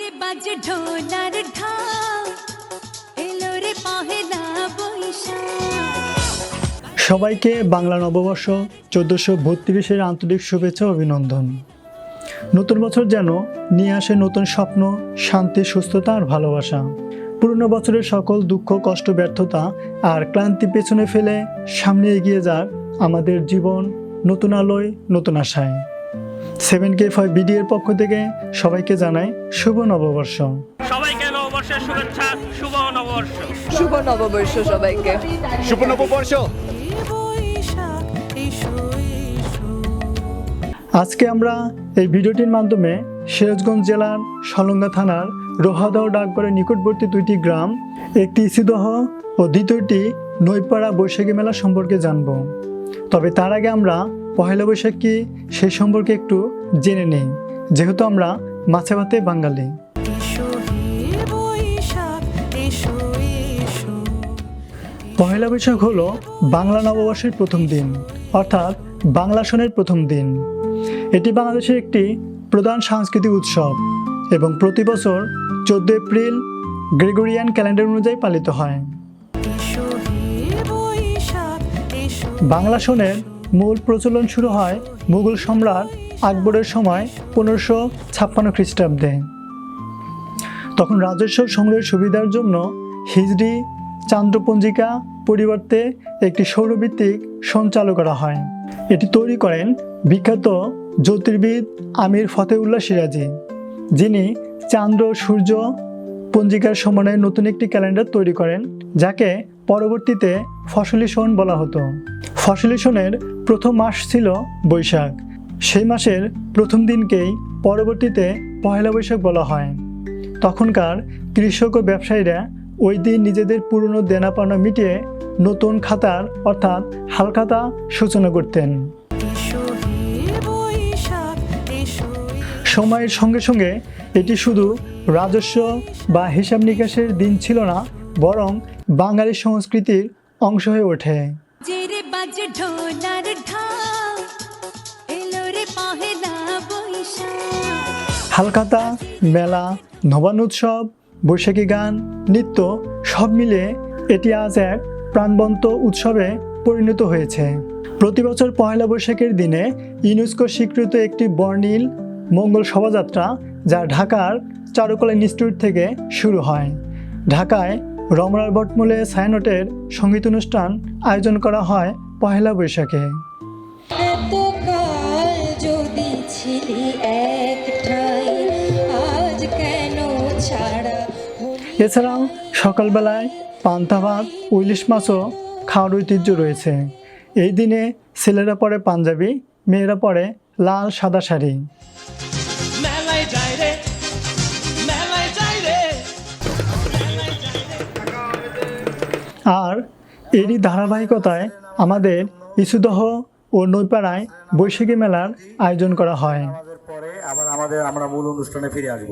রে বাজ ঢোলার এলো রে পহেলা সবাইকে বাংলা নববর্ষ চোদ্দোশো বত্রিশের আন্তরিক শুভেচ্ছা অভিনন্দন। নতুন বছর যেন নিয়ে আসে নতুন স্বপ্ন, শান্তি, সুস্থতা আর ভালোবাসা। পুরনো বছরের সকল দুঃখ, কষ্ট, ব্যর্থতা আর ক্লান্তি পেছনে ফেলে সামনে এগিয়ে যাক আমাদের জীবন নতুন আলোয়, নতুন আশায়। সেভেন কে ফাইভ বিডিএর পক্ষ থেকে সবাইকে জানাই শুভ নববর্ষ। সবাইকে নববর্ষের শুভেচ্ছা শুভ নববর্ষ। শুভ নববর্ষ সবাইকে। শুভ নববর্ষ। আজকে আমরা এই ভিডিওটির মাধ্যমে সিরাজগঞ্জ জেলার সলঙ্গা থানার রোহাদাও ডাকঘরের নিকটবর্তী দুইটি গ্রাম একটি ইসিদহ ও দ্বিতীয়টি নৈপাড়া বৈশাখী মেলা সম্পর্কে জানব। তবে তার আগে আমরা পহেলা বৈশাখ কি সেই সম্পর্কে একটু জেনে নিই যেহেতু আমরা মাছে ভাতে বাঙালি। পহেলা বৈশাখ হলো বাংলা নববর্ষের প্রথম দিন অর্থাৎ বাংলা সনের প্রথম দিন। এটি বাংলাদেশের একটি প্রধান সাংস্কৃতিক উৎসব এবং প্রতি বছর চোদ্দ এপ্রিল গ্রেগরিয়ান ক্যালেন্ডার অনুযায়ী পালিত হয়। বাংলা সনের মূল প্রচলন শুরু হয় মুঘল সম্রাট আকবরের সময় পনেরোশো ছাপ্পান্ন খ্রিস্টাব্দে। তখন রাজস্ব সংগ্রহের সুবিধার জন্য হিজড়ি চান্দ্রপঞ্জিকা পরিবর্তে একটি সৌরভিত্তিক সন চালু করা হয়। এটি তৈরি করেন বিখ্যাত জ্যোতির্বিদ আমির ফতেউল্লাহ সিরাজি, যিনি চান্দ্র সূর্য পঞ্জিকার সমন্বয়ে নতুন একটি ক্যালেন্ডার তৈরি করেন, যাকে পরবর্তীতে ফসলি সন বলা হতো। ফসলি সনের প্রথম মাস ছিল বৈশাখ। সেই মাসের প্রথম দিনকেই পরবর্তীতে পহেলা বৈশাখ বলা হয়। তখনকার কৃষক ও ব্যবসায়ীরা ওই দিন নিজেদের পুরনো দেনা পাওনা মিটিয়ে নতুন খাতার অর্থাৎ হালখাতা সূচনা করতেন। সময়ের সঙ্গে সঙ্গে এটি শুধু রাজস্ব বা হিসাব নিকাশের দিন ছিল না, বরং বাঙালি সংস্কৃতির অংশ হয়ে ওঠে। বাজ ঢোলার এলো রে পহেলা বৈশাখ। হালখাতা মেলা নবান উৎসব বৈশাখী গান, নৃত্য, সব মিলে এটি আজ এক প্রাণবন্ত উৎসবে পরিণত হয়েছে। প্রতি বছর পয়লা বৈশাখের দিনে ইউনেস্কো স্বীকৃত একটি বর্ণিল মঙ্গল শোভাযাত্রা, যা ঢাকার চারুকলা ইনস্টিটিউট থেকে শুরু হয়। ঢাকায় রমনার বটমূলে সায়ানটের সংগীত অনুষ্ঠান আয়োজন করা হয় পহেলা বৈশাখে। যদি ছিলি একটাই আজ কেন ছাড়া এছাড়াও সকালবেলায় পান্তা ভাত ও ইলিশ মাছও খাওয়ার ঐতিহ্য রয়েছে। এই দিনে ছেলেরা পরে পাঞ্জাবি মেয়েরা পরে লাল সাদা শাড়ি। আর এরই ধারাবাহিকতায় আমাদের ইসুদহ ও নৈপাড়ায় বৈশাখী মেলার আয়োজন করা হয়। পরে আবার আমাদের আমরা মূল অনুষ্ঠানে ফিরে আসব।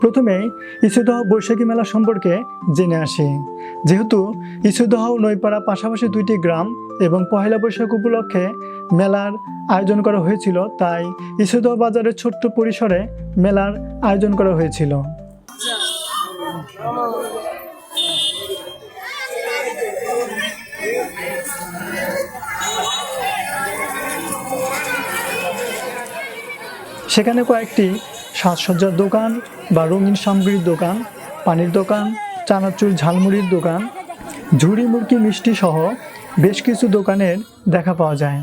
প্রথমে ইসুদহ বৈশাখী মেলা সম্পর্কে জেনে আসি। যেহেতু ইসুদহ ও নৈপাড়া পাশাপাশি দুইটি গ্রাম এবং পহেলা বৈশাখ উপলক্ষে মেলার আয়োজন করা হয়েছিল তাই ইসুদহ বাজারের ছোট্ট পরিসরে মেলার আয়োজন করা হয়েছিল। সেখানে কয়েকটি সাজসজ্জার দোকান বা রঙিন সামগ্রীর দোকান, পানির দোকান, চানাচুর ঝালমুড়ির দোকান, ঝুড়ি মুরকি মিষ্টি সহ বেশ কিছু দোকানের দেখা পাওয়া যায়।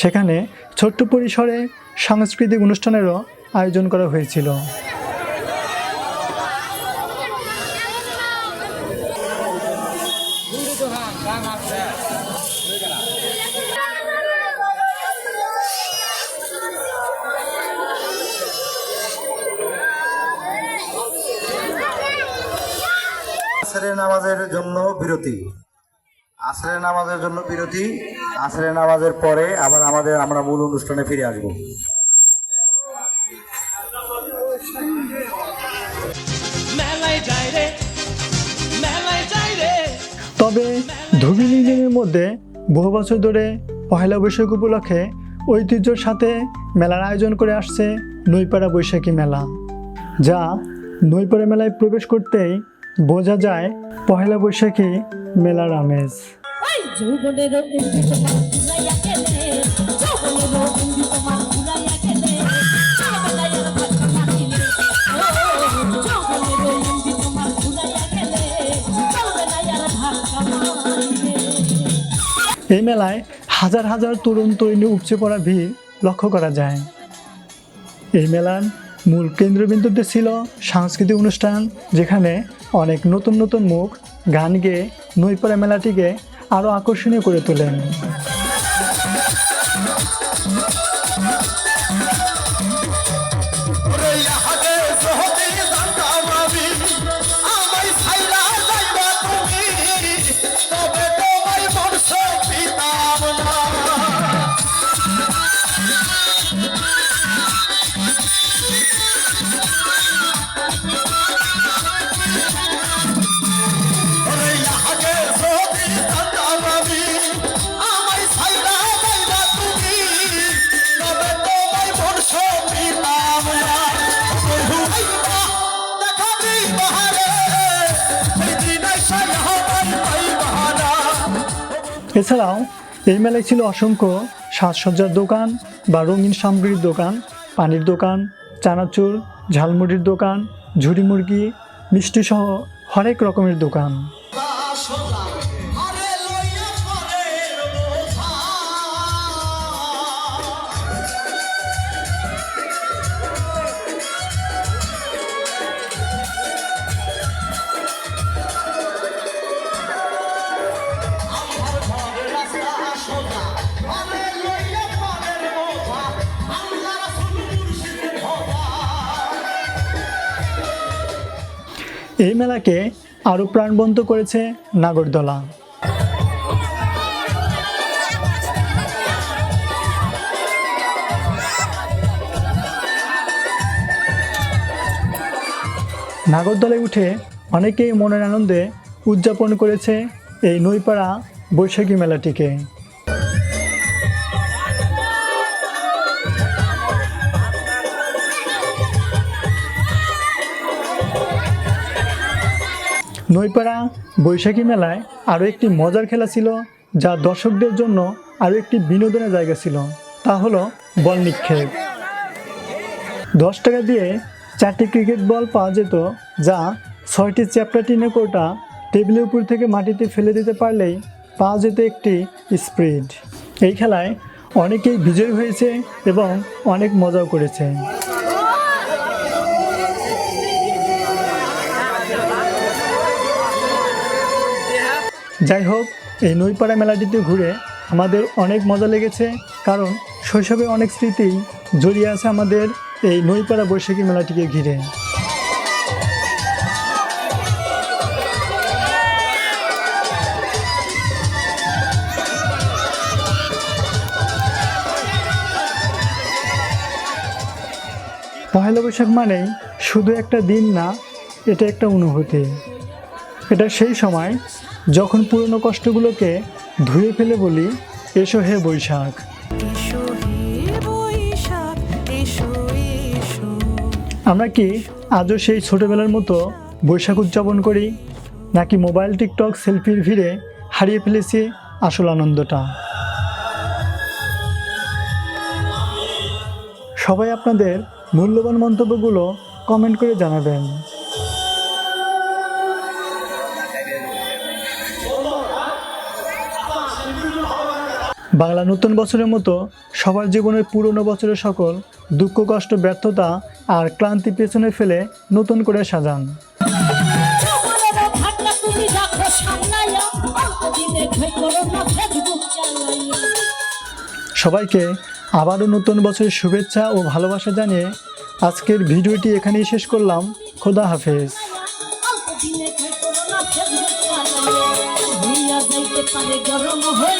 সেখানে ছোট্ট পরিসরে সাংস্কৃতিক অনুষ্ঠানেরও আয়োজন করা হয়েছিল আসরের নামাজের জন্য বিরতি। আসরের নামাজের জন্য বিরতি আসরের নামাজের পরে আবার আমাদের আমরা মূল অনুষ্ঠানে ফিরে আসব। মেলায় যাই রে মেলায় যাই রে। তবে ধুবিল ইউনিয়নের মধ্যে বহু বছর ধরে পহেলা বৈশাখ উপলক্ষে ঐতিহ্যর সাথে মেলার আয়োজন করে আসছে নৈপাড়া বৈশাখী মেলা যা নৈপাড়া মেলায় প্রবেশ করতেই বোঝা যায় পহেলা বৈশাখী মেলার আমেজ। এই মেলায় হাজার হাজার তরুণ তরুণী উপচে পড়া ভিড় লক্ষ্য করা যায়। এই মেলার মূল কেন্দ্রবিন্দুতে ছিল সাংস্কৃতিক অনুষ্ঠান, যেখানে অনেক নতুন নতুন মুখ, গান গেয়ে নৈপাড়া মেলাটিকে আরও আকর্ষণীয় করে তোলেন। এছাড়াও, এই মেলায় ছিল অসংখ্য সাজসজ্জার দোকান বা রঙিন সামগ্রীর দোকান, পানির দোকান, চানাচুর, ঝালমুড়ির দোকান, ঝুড়ি মুরগি, মিষ্টিসহ হরেক রকমের দোকান। এই মেলাকে আরও প্রাণবন্ত করেছে নাগরদোলা। নাগরদোলায় উঠে অনেকেই মনের আনন্দে উদযাপন করেছে এই নৈপাড়া বৈশাখী মেলাটিকে। নৈপাড়া বৈশাখী মেলায় আরও একটি মজার খেলা ছিল যা দর্শকদের জন্য আরও একটি বিনোদনের জায়গা ছিল। তা হলো বল নিক্ষেপ। দশ টাকা দিয়ে চারটি ক্রিকেট বল পাওয়া যেত যা ছয়টি চ্যাপ্টা টিনে কোটা টেবিলের উপর থেকে মাটিতে ফেলে দিতে পারলেই পাওয়া যেত একটি স্প্রিড। এই খেলায় অনেকেই বিজয়ী হয়েছে এবং অনেক মজাও করেছে। যাই হোক এই নৈপাড়া মেলাটিতে ঘুরে আমাদের অনেক মজা লেগেছে, কারণ শৈশবে অনেক স্মৃতি জড়িয়ে আছে আমাদের এই নৈপাড়া বৈশাখী মেলাটিকে ঘিরে। পহেলা বৈশাখ মানেই শুধু একটা দিন না, এটা একটা অনুভূতি। এটা সেই সময় যখন পুরনো কষ্টগুলোকে ধুয়ে ফেলে বলি এসো হে বৈশাখ। আমরা কি আজও সেই ছোটবেলার মতো বৈশাখ উদযাপন করি নাকি মোবাইল টিকটক সেলফির ভিড়ে হারিয়ে ফেলেছি আসল আনন্দটা? সবাই আপনাদের মূল্যবান মন্তব্যগুলো কমেন্ট করে জানাবেন। বাংলা নতুন বছরের মতো সবার জীবনের পুরনো বছরের সকল দুঃখ কষ্ট ব্যর্থতা আর ক্লান্তি পেছনে ফেলে নতুন করে সাজান। সবাইকে আবারও নতুন বছরের শুভেচ্ছা ও ভালোবাসা জানিয়ে আজকের ভিডিওটি এখানেই শেষ করলাম। খোদা হাফেজ। অল্প দিনে ভয়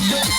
Yeah.